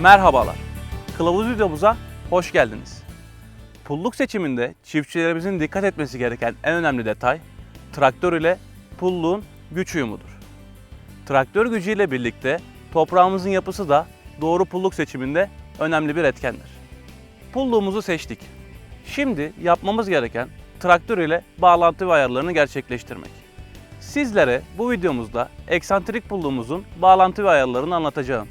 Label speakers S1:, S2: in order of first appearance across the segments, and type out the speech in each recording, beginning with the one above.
S1: Merhabalar. Kılavuz videomuza hoş geldiniz. Pulluk seçiminde çiftçilerimizin dikkat etmesi gereken en önemli detay traktör ile pulluğun güç uyumudur. Traktör gücüyle birlikte toprağımızın yapısı da doğru pulluk seçiminde önemli bir etkendir. Pulluğumuzu seçtik. Şimdi yapmamız gereken traktör ile bağlantı ve ayarlarını gerçekleştirmek. Sizlere bu videomuzda eksantrik pulluğumuzun bağlantı ve ayarlarını anlatacağım.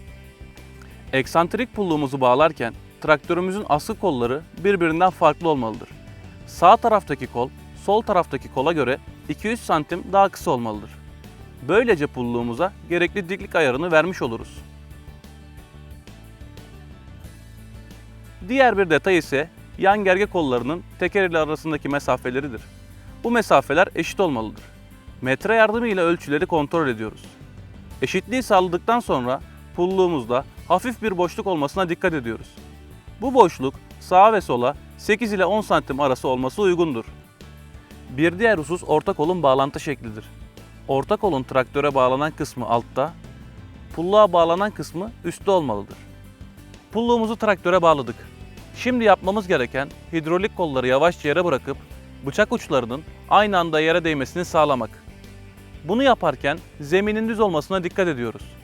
S1: Eksantrik pulluğumuzu bağlarken traktörümüzün askı kolları birbirinden farklı olmalıdır. Sağ taraftaki kol, sol taraftaki kola göre 200 santim daha kısa olmalıdır. Böylece pulluğumuza gerekli diklik ayarını vermiş oluruz. Diğer bir detay ise yan gerge kollarının teker ile arasındaki mesafeleridir. Bu mesafeler eşit olmalıdır. Metre yardımıyla ölçüleri kontrol ediyoruz. Eşitliği sağladıktan sonra pulluğumuzda hafif bir boşluk olmasına dikkat ediyoruz. Bu boşluk sağa ve sola 8 ile 10 santim arası olması uygundur. Bir diğer husus orta kolun bağlantı şeklidir. Orta kolun traktöre bağlanan kısmı altta, pulluğa bağlanan kısmı üstte olmalıdır. Pulluğumuzu traktöre bağladık. Şimdi yapmamız gereken hidrolik kolları yavaşça yere bırakıp bıçak uçlarının aynı anda yere değmesini sağlamak. Bunu yaparken zeminin düz olmasına dikkat ediyoruz.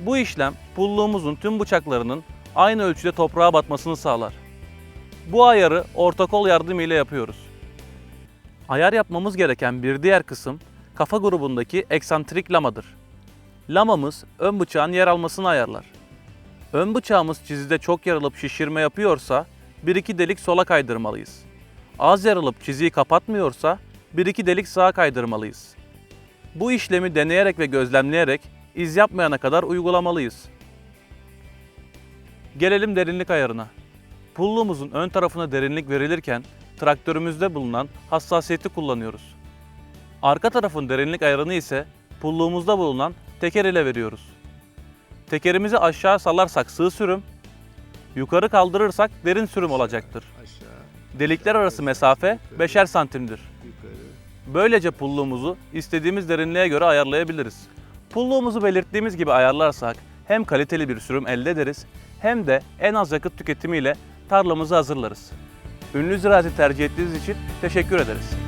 S1: Bu işlem pulluğumuzun tüm bıçaklarının aynı ölçüde toprağa batmasını sağlar. Bu ayarı orta kol yardımıyla yapıyoruz. Ayar yapmamız gereken bir diğer kısım kafa grubundaki eksantrik lamadır. Lamamız ön bıçağın yer almasını ayarlar. Ön bıçağımız çizide çok yarılıp şişirme yapıyorsa 1-2 delik sola kaydırmalıyız. Az yarılıp çiziyi kapatmıyorsa 1-2 delik sağa kaydırmalıyız. Bu işlemi deneyerek ve gözlemleyerek iz yapmayana kadar uygulamalıyız. Gelelim derinlik ayarına. Pulluğumuzun ön tarafına derinlik verilirken traktörümüzde bulunan hassasiyeti kullanıyoruz. Arka tarafın derinlik ayarını ise pulluğumuzda bulunan teker ile veriyoruz. Tekerimizi aşağı salarsak sığ sürüm, yukarı kaldırırsak derin sürüm olacaktır. Delikler arası mesafe 5'er santimdir. Böylece pulluğumuzu istediğimiz derinliğe göre ayarlayabiliriz. Pulluğumuzu belirttiğimiz gibi ayarlarsak hem kaliteli bir sürüm elde ederiz hem de en az yakıt tüketimiyle tarlamızı hazırlarız. Ünlü ziraati tercih ettiğiniz için teşekkür ederiz.